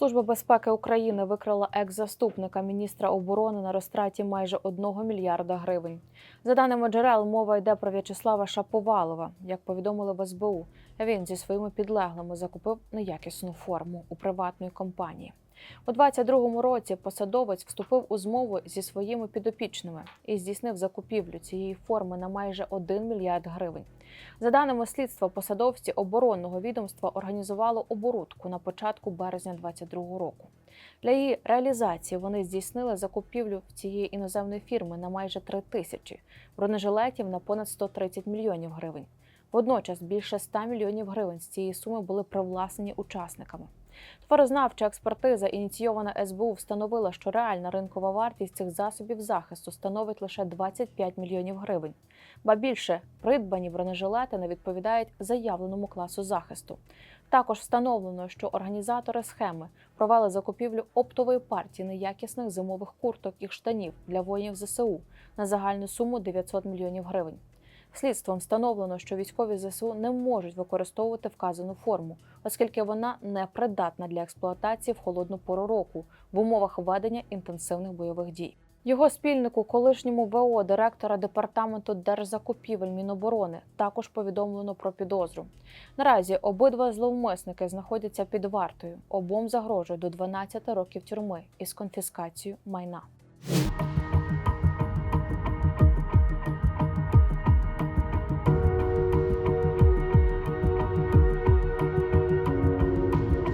Служба безпеки України викрила екс-заступника міністра оборони на розтраті майже 1 мільярда гривень. За даними джерел, мова йде про В'ячеслава Шаповалова. Як повідомили в СБУ, він зі своїми підлеглими закупив неякісну форму у приватної компанії. У 22-му році посадовець вступив у змову зі своїми підопічними і здійснив закупівлю цієї форми на майже 1 мільярд гривень. За даними слідства, посадовці оборонного відомства організували оборудку на початку березня 2022 року. Для її реалізації вони здійснили закупівлю цієї іноземної фірми на майже 3 тисячі, бронежилетів на понад 130 мільйонів гривень. Водночас більше 100 мільйонів гривень з цієї суми були привласнені учасниками. Творознавча експертиза, ініційована СБУ, встановила, що реальна ринкова вартість цих засобів захисту становить лише 25 мільйонів гривень. Ба більше придбані бронежилети не відповідають заявленому класу захисту. Також встановлено, що організатори схеми провели закупівлю оптової партії неякісних зимових курток і штанів для воїнів ЗСУ на загальну суму 900 мільйонів гривень. Слідством встановлено, що військові ЗСУ не можуть використовувати вказану форму, оскільки вона не придатна для експлуатації в холодну пору року в умовах ведення інтенсивних бойових дій. Його спільнику, колишньому ВО директора департаменту держзакупівель Міноборони, також повідомлено про підозру. Наразі обидва зловмисники знаходяться під вартою. Обом загрожує до 12 років тюрми із конфіскацією майна.